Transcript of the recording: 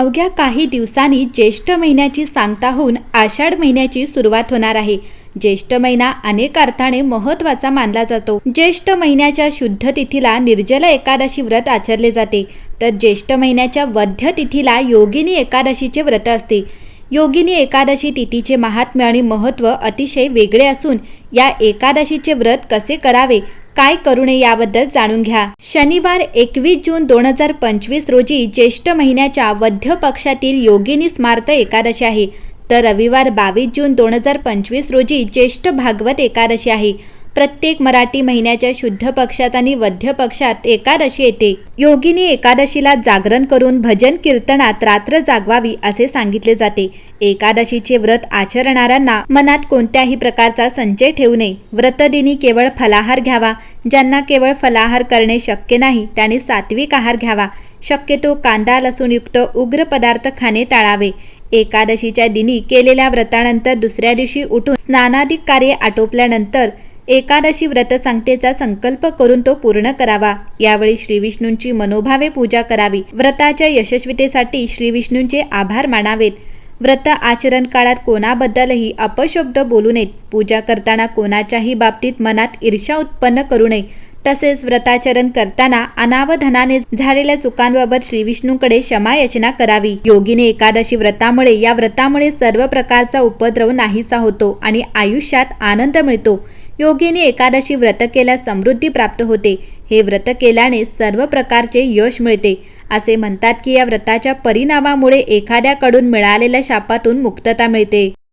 अवघ्या काही दिवसांनी ज्येष्ठ महिन्याची सांगता होऊन आषाढ महिन्याची सुरुवात होणार आहे. ज्येष्ठ महिना अनेक अर्थाने महत्त्वाचा मानला जातो. ज्येष्ठ महिन्याच्या शुद्ध तिथीला निर्जला एकादशी व्रत आचरले जाते. तर ज्येष्ठ महिन्याच्या वध्य तिथीला योगिनी एकादशीचे व्रत असते. योगिनी एकादशी तिथीचे महात्म्य आणि महत्त्व अतिशय वेगळे असून या एकादशीचे व्रत कसे करावे काय करू नये याबद्दल जाणून घ्या. शनिवार एकवीस जून दोन हजार पंचवीस रोजी ज्येष्ठ महिन्याच्या वध्य पक्षातील योगिनी स्मार्त एकादशी आहे. तर रविवार बावीस जून दोन हजार पंचवीस रोजी ज्येष्ठ भागवत एकादशी आहे. प्रत्येक मराठी महिन्याच्या शुद्ध पक्षात आणि वध्य पक्षात एकादशी येते. योगिनी एकादशीला जागरण करून भजन कीर्तनात रात्र जागवावी असे सांगितले जाते. एकादशीचे व्रत आचरणाऱ्यांना मनात कोणत्याही प्रकारचा संचय ठेवू नये. व्रतदिनी केवळ फलाहार घ्यावा. ज्यांना केवळ फलाहार करणे शक्य नाही त्यांनी सात्विक आहार घ्यावा. शक्यतो कांदा लसूणयुक्त उग्र पदार्थ खाणे टाळावे. एकादशीच्या दिनी केलेल्या व्रतानंतर दुसऱ्या दिवशी उठून स्नानादिक कार्य आटोपल्यानंतर एकादशी व्रत संगतेचा संकल्प करून तो पूर्ण करावा. यावेळी श्रीविष्णूंची मनोभावे पूजा करावी. व्रताच्या यशस्वीतेसाठी श्रीविष्णूंचे आभार मानावेत. व्रत आचरण काळात कोणाबद्दलही अपशब्द बोलू नयेत. पूजा करताना कोणाच्याही बाबतीत मनात ईर्ष्या उत्पन्न करू नये. तसेच व्रताचरण करताना अनावधानाने झालेल्या चुकांबाबत श्रीविष्णूकडे क्षमा याचना करावी. योगीने एकादशी व्रतामुळे या व्रतामुळे सर्व प्रकारचा उपद्रव नाहीसा होतो आणि आयुष्यात आनंद मिळतो. योगीने एकादशी व्रत केल्यास समृद्धी प्राप्त होते. हे व्रत केल्याने सर्व प्रकारचे यश मिळते. असे म्हणतात की या व्रताच्या परिणामामुळे एखाद्याकडून मिळालेल्या शापातून मुक्तता मिळते.